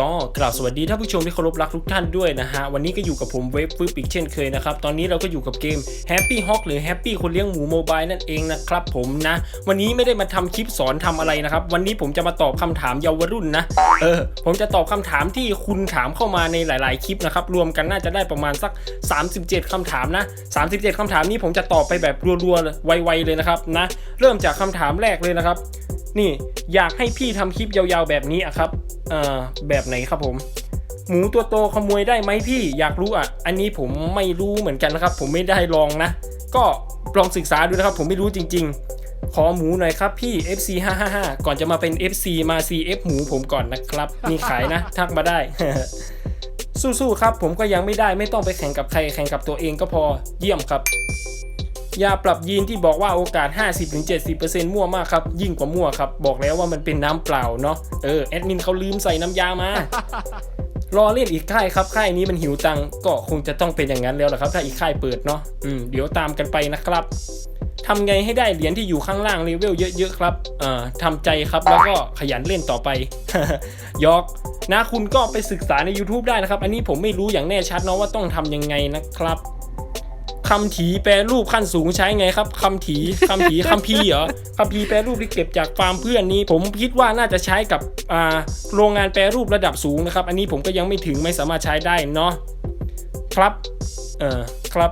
ก็กล่าวสวัสดีท่านผู้ชมที่เคารพรักทุกท่านด้วยนะฮะ วันนี้ก็อยู่กับผมเวฟฟึบอีกเช่นเคยนะครับ ตอนนี้เราก็อยู่กับเกม Happy Hawk หรือ Happy คนเลี้ยงหมูโมบายนั่นเองนะครับผมนะ วันนี้ไม่ได้มาทำคลิปสอนทำอะไรนะครับ วันนี้ผมจะมาตอบคำถามเยาวรุ่นนะ เออ ผมจะตอบคำถามที่คุณถามเข้ามาในหลาย ๆ คลิปนะครับ รวมกันน่าจะได้ประมาณสัก 37คำถามนะ 37คำถามนี้ผมจะตอบไปแบบรัว ๆ ไว ๆ เลยนะครับนะ เริ่มจากคำถามแรกเลยนะครับ นี่อยากให้พี่ทำคลิปยาวๆแบบนี้อะครับเอ่อแบบไหนครับผม หมูตัวโตขโมยได้ไหมพี่ อยากรู้อะ อันนี้ผมไม่รู้เหมือนกันนะครับ ผมไม่ได้ลองนะ ก็ลองศึกษาดูนะครับ ผมไม่รู้จริง ๆ ขอหมูหน่อยครับพี่ FC 555ก่อนจะมาเป็น FC มา CF หมูผมก่อนนะครับ มีขายนะ ทักมาได้ สู้ๆครับ ผมก็ยังไม่ได้ไม่ต้องไปแข่งกับใครแข่งกับตัวเองก็พอเยี่ยมครับ ยาปรับยีนที่บอกว่าโอกาส 50-70%มั่วมากครับ ยิ่งกว่ามั่วครับ บอกแล้วว่ามันเป็นน้ำเปล่าเนาะเออแอดมินเขาลืมใส่น้ำยามา รอเล่นอีกค่ายครับ ค่ายนี้มันหิวตังก็คงจะต้องเป็นอย่างนั้นแล้วแหละครับ ถ้าอีกค่ายเปิดเนาะอืมเดี๋ยวตามกันไปนะครับทำไงให้ได้เหรียญที่อยู่ข้างล่างเลเวลเยอะๆครับอ่อทำใจครับแล้วก็ขยันเล่นต่อไป ยอกนะคุณก็ไปศึกษาใน YouTube ได้นะครับ อันนี้ผมไม่รู้อย่างแน่ชัดเนาะว่าต้องทำยังไงนะครับ คำถีแปรรูปขั้นสูงใช้ไงครับคำถีคำถีคำพีเหรอคำพีแปรรูปที่เก็บจากฟาร์มเพื่อนนี้ ผมคิดว่าน่าจะใช้กับโรงงานแปรรูประดับสูงนะครับ อันนี้ผมก็ยังไม่ถึงไม่สามารถใช้ได้เนาะครับเออครับ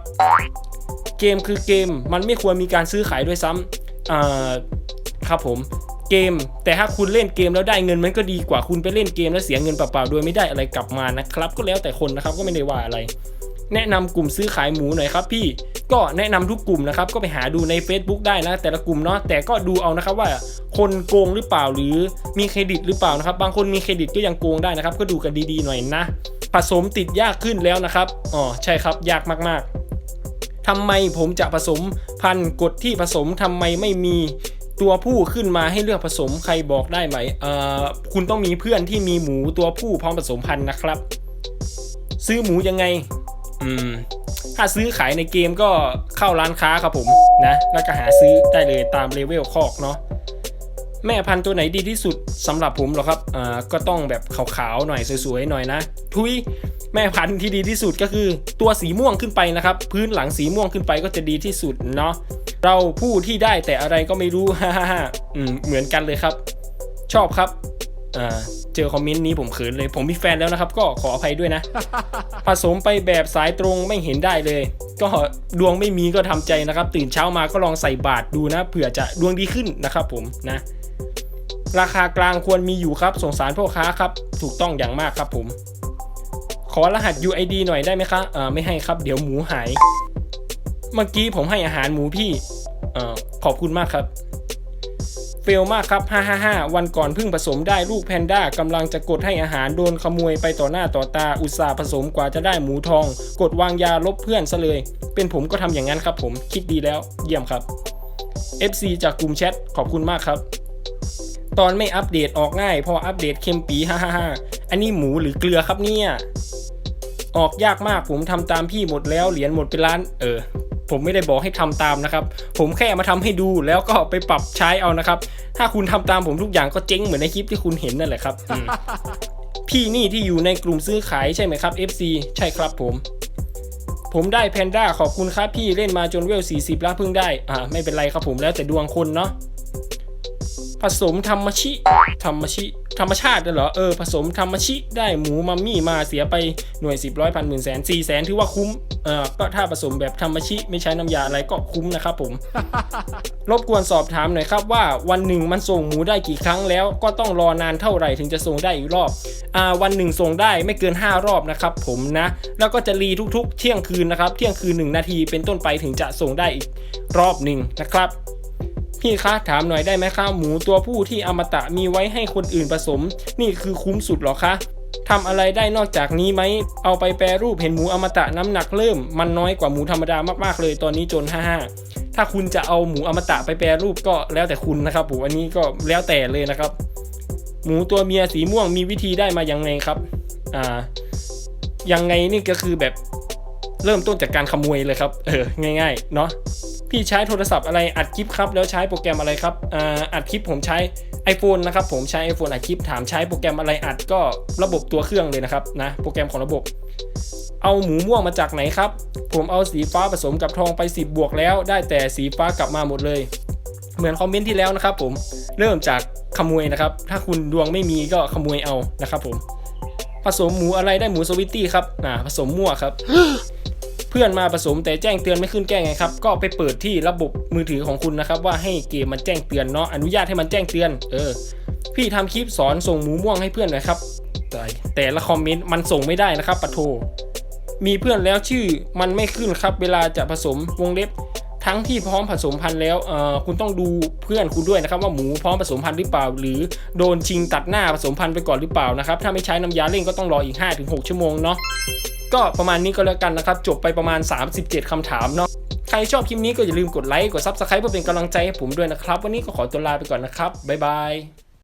เกมคือเกมมันไม่ควรมีการซื้อขายด้วยซ้ำอ่าครับผมเกม แต่ถ้าคุณเล่นเกมแล้วได้เงินมันก็ดีกว่าคุณไปเล่นเกมแล้วเสียเงินเปล่าๆโดยไม่ได้อะไรกลับมานะครับ ก็แล้วแต่คนนะครับก็ไม่ได้ว่าอะไร แนะนำกลุ่มซื้อขายหมูหน่อยครับพี่ก็แนะนำทุกกลุ่มนะครับก็ไปหาดูใน Facebook ได้นะแต่ละกลุ่มเนาะแต่ก็ดูเอานะครับว่าคนโกงหรือเปล่าหรือมีเครดิตหรือเปล่านะครับ บางคนมีเครดิตก็ยังโกงได้นะครับ ก็ดูกันดีๆหน่อยนะ ผสมติดยากขึ้นแล้วนะครับอ๋อใช่ครับยากมากๆทำไมผมจะผสมพันกฎที่ผสมทำไมไม่มีตัวผู้ขึ้นมาให้เลือกผสมใครบอกได้ไหมเอ่อคุณต้องมีเพื่อนที่มีหมูตัวผู้พร้อมผสมพันธุ์นะครับ ซื้อหมูยังไง อืมถ้าซื้อขายในเกมก็เข้าร้านค้าครับผมนะ แล้วก็หาซื้อได้เลยตามเลเวลคอกเนาะแม่พันธุ์ตัวไหนดีที่สุดสำหรับผมหรอครับอ่าก็ต้องแบบขาวๆหน่อยสวยๆหน่อยนะทุยแม่พันธุ์ที่ดีที่สุดก็คือตัวสีม่วงขึ้นไปนะครับ พื้นหลังสีม่วงขึ้นไปก็จะดีที่สุดเนาะเราผู้ที่ได้แต่อะไรก็ไม่รู้ฮ่าฮ่าฮ่าเหมือนกันเลยครับ ชอบครับ อ่าเจอคอมเมนต์นี้ผมเขินเลย ผมมีแฟนแล้วนะครับ ก็ขออภัยด้วยนะ ผสมไปแบบสายตรงไม่เห็นได้เลย ก็ดวงไม่มีก็ทำใจนะครับ ตื่นเช้ามาก็ลองใส่บาทดูนะเผื่อจะดวงดีขึ้นนะครับผมนะ ราคากลางควรมีอยู่ครับสงสารพ่อค้าครับ ถูกต้องอย่างมากครับผม ขอรหัส UID หน่อยได้ไหมคะอ่าไม่ให้ครับเดี๋ยวหมูหาย เมื่อกี้ผมให้อาหารหมูพี่เอ่อขอบคุณมากครับเฟลมากครับ 555 วันก่อนเพิ่งผสมได้ลูกแพนด้ากำลังจะกดให้อาหารโดนขโมยไปต่อหน้าต่อตาอุตส่าห์ผสมกว่าจะได้หมูทอง กดวางยาลบเพื่อนซะเลย เป็นผมก็ทำอย่างนั้นครับผมคิดดีแล้ว เยี่ยมครับ FC จากกลุ่มแชทขอบคุณมากครับ ตอนไม่อัปเดตออกง่าย พออัปเดตเค็มปี 555 อันนี้หมูหรือเกลือครับเนี่ยออกยากมากผมทำตามพี่หมดแล้วเหรียญหมดไปล้าน เออ ผมไม่ได้บอกให้ทำตามนะครับ ผมแค่มาทำให้ดูแล้วก็ไปปรับใช้เอานะครับ ถ้าคุณทำตามผมทุกอย่างก็เจ๊งเหมือนในคลิปที่คุณเห็นนั่นแหละครับอืมพี่นี่ที่อยู่ในกลุ่มซื้อขายใช่ไหมครับ FC ใช่ครับผมผมได้แพนด้าขอบคุณครับพี่เล่นมาจนเวล 40 แล้วเพิ่งได้ อ่าไม่เป็นไรครับผมแล้วแต่ดวงคนเนาะ ผสมธรรมชิธรรมชิธรรมชาติน่ะเหรอเออผสมธรรมชิได้หมูมัมมี่มาเสียไปหน่วย10ร้อยพันหมื่นแสนสี่แสนถือว่าคุ้มเอ่อก็ถ้าผสมแบบธรรมชิไม่ใช้น้ำยาอะไรก็คุ้มนะครับผม รบกวนสอบถามหน่อยครับว่าวันหนึ่งมันส่งหมูได้กี่ครั้งแล้ว ก็ต้องรอนานเท่าไหร่ถึงจะส่งได้อีกรอบอ่าวันหนึ่งส่งได้ไม่เกิน 5 รอบนะครับผมนะ แล้วก็จะรีทุกๆ เที่ยงคืนนะครับเที่ยงคืน 1 นาทีเป็นต้นไปถึงจะส่งได้อีกรอบหนึ่งนะครับ พี่คะถามหน่อยได้ไหมคะหมูตัวผู้ที่อมตะมีไว้ให้คนอื่นผสม นี่คือคุ้มสุดหรอคะทำอะไรได้นอกจากนี้ไหม เอาไปแปรรูปเห็นหมูอมตะน้ำหนักเริ่ม มันน้อยกว่าหมูธรรมดามากๆเลยตอนนี้จน55ถ้าคุณจะเอาหมูอมตะไปแปรรูปก็แล้วแต่คุณนะครับผมอันนี้ก็แล้วแต่เลยนะครับ หมูตัวเมียสีม่วงมีวิธีได้มายังไงครับ อ่า ยังไงนี่ก็คือแบบเริ่มต้นจากการขโมยเลยครับ เออ ง่าย ๆ เนาะ พี่ใช้โทรศัพท์อะไรอัดคลิปครับ แล้วใช้โปรแกรมอะไรครับอ่าอัดคลิปผมใช้ iPhone นะครับ ผมใช้ iPhone อัดคลิปถามใช้โปรแกรมอะไรอัดก็ระบบตัวเครื่องเลยนะครับนะโปรแกรมของระบบ เอาหมูม่วงมาจากไหนครับ ผมเอาสีฟ้าผสมกับทองไป 10 บวกแล้ว ได้แต่สีฟ้ากลับมาหมดเลย เหมือนคอมเมนต์ที่แล้วนะครับ ผมเริ่มจากขโมยนะครับ ถ้าคุณดวงไม่มีก็ขโมยเอานะครับ ผม ผสมหมูอะไรได้หมูสวิตตี้ครับอ่าผสมมั่วครับ เพื่อนมาผสมแต่แจ้งเตือนไม่ขึ้นแก้ไงครับ ก็ไปเปิดที่ระบบมือถือของคุณนะครับ ว่าให้เกมมันแจ้งเตือนเนาะอนุญาตให้มันแจ้งเตือน เออ พี่ทำคลิปสอนส่งหมูม่วงให้เพื่อนหน่อยครับแต่แต่ละคอมเมนต์มันส่งไม่ได้นะครับปะโทมีเพื่อนแล้วชื่อมันไม่ขึ้นครับ เวลาจะผสมวงเล็บทั้งที่พร้อมผสมพันธุ์แล้วเออคุณต้องดูเพื่อนคุณด้วยนะครับ ว่าหมูพร้อมผสมพันธุ์หรือเปล่า หรือโดนชิงตัดหน้าผสมพันธุ์ไปก่อนหรือเปล่านะครับ ถ้าไม่ใช้น้ำยาเร่งก็ต้องรออีก 5-6 ชั่วโมงเนาะ ก็ประมาณนี้ก็แล้วกันนะครับ จบไปประมาณ 37คำถามเนาะใครชอบคลิปนี้ก็อย่าลืมกดไลค์กดซับสไครป์เพื่อเป็นกำลังใจให้ผมด้วยนะครับ วันนี้ก็ขอตัวลาไปก่อนนะครับบ๊ายบาย